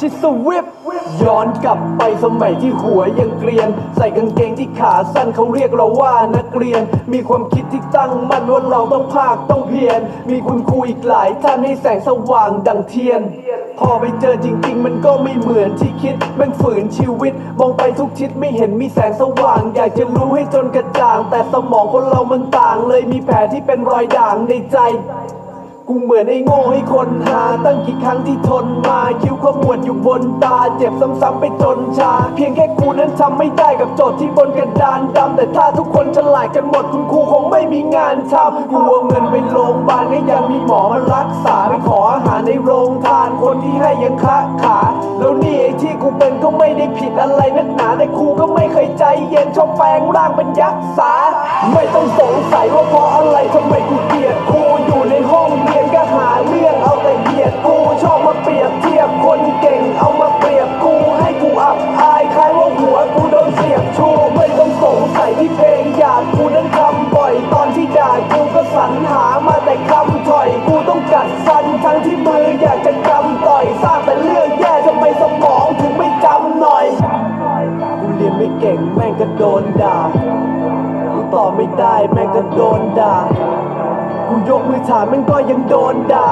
ชิสวิปย้อนกลับไปสมัยที่หัวยังเกรียน ใส่กางเกงที่ขาสั้นเขาเรียกเราว่านักเรียน มีความคิดที่ตั้งมั่นว่าเราต้องภาคต้องเพียรมีคุณครูอีกหลายท่านให้แสงสว่างดังเทียน พอไปเจอจริง ๆ มันก็ไม่เหมือนที่คิดมันฝืนชีวิต มองไปทุกทิศไม่เห็นมีแสงสว่าง อยากจะรู้ให้จนกระจ่าง แต่สมองคนเรามันต่างเลยมีแผลที่เป็นรอยด่างในใจ กูเหมือนไอ้โง่ให้คนหาตั้งกี่ครั้งที่ทนมาคิ้วขมวดอยู่บนตา เจ็บซ้ำๆไปจนชา เพียงแค่กูนั้นทำไม่ได้กับโจทย์ที่บนกระดานดำแต่ถ้าทุกคนฉลาดกันหมดคุณครูคงไม่มีงานทำกูเอาเงินไปโรงพยาบาลยังมีหมอมารักษาไปขออาหารในโรงทานคนที่ให้ยังคะขา แล้วนี่ไอ้ที่กูเป็นก็ไม่ได้ผิดอะไรนักหนาแต่ครูก็ไม่เคยใจเย็นชอบแปลงร่างเป็นยักษ์สาไม่ต้องสงสัยว่าเพราะอะไรทำไมกูเกลียดครู สรรหามาแต่คำถอย กูต้องกัดฟันทั้งที่มืออยากจะกำต่อยสร้างแต่เรื่องแย่ทำไมสมองถึงไม่จำหน่อย กูเรียนไม่เก่งแม่งก็โดนด่า กูตอบไม่ได้แม่งก็โดนด่า กูยกมือถามแม่งก็ยังโดนด่า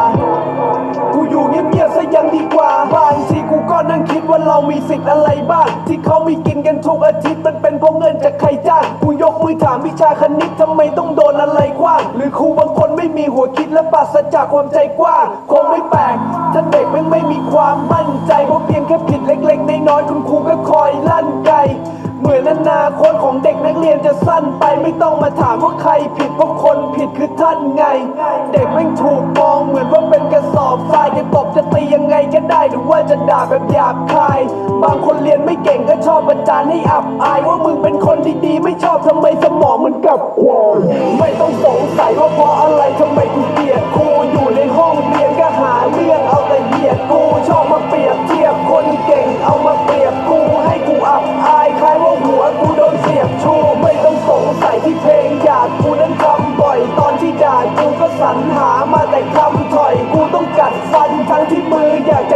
อะไรบ้าง ที่เขามีกินกันทุกอาทิตย์มันเป็นเพราะเงินจากใครจ้างกูยกมือถามวิชาคณิตทำไมต้องโดนอะไรกว้าง หรือครูบางคนไม่มีหัวคิดและปราศจากความใจกว้างคงไม่แปลกถ้าเด็กม่งไม่มีความมั่นใจเพราะเพียงแค่ผิดเล็กๆน้อยๆคุณครูก็คอยลั่นไกเหมือนอนาคตของเด็กนักเรียนจะสั้นไปไม่ต้องมาถามว่าใครผิดเพราะคนผิดคือท่านไง เด็กแม่งถูกมองเหมือนว่าเป็นกระสอบทราย ว่าจะด่าแบบหยาบคาย บางคนเรียนไม่เก่งก็ชอบประจานให้อับอายว่ามึงเป็นคนดีๆ ไม่ชอบทำไมสมองมันกลับควาไม่ต้องสงสัยว่าเพราะอะไรทำไมกูเกลียดครูอยู่ในห้องเรียนก็หาเรื่องเอาแต่เหยียดกูชอบมาเปรียบเทียบคนเก่งเอามาเปรียบกูให้กูอับอายคล้ายว่าหัวกูโดนเสียบชูไม่ต้องสงสัยที่เพลงอยากกูนั้นทำบ่อยตอนที่ด่ากูก็สรรหามาแต่คำถอยกูต้องกัดฟันทั้งที่มืออยากจะ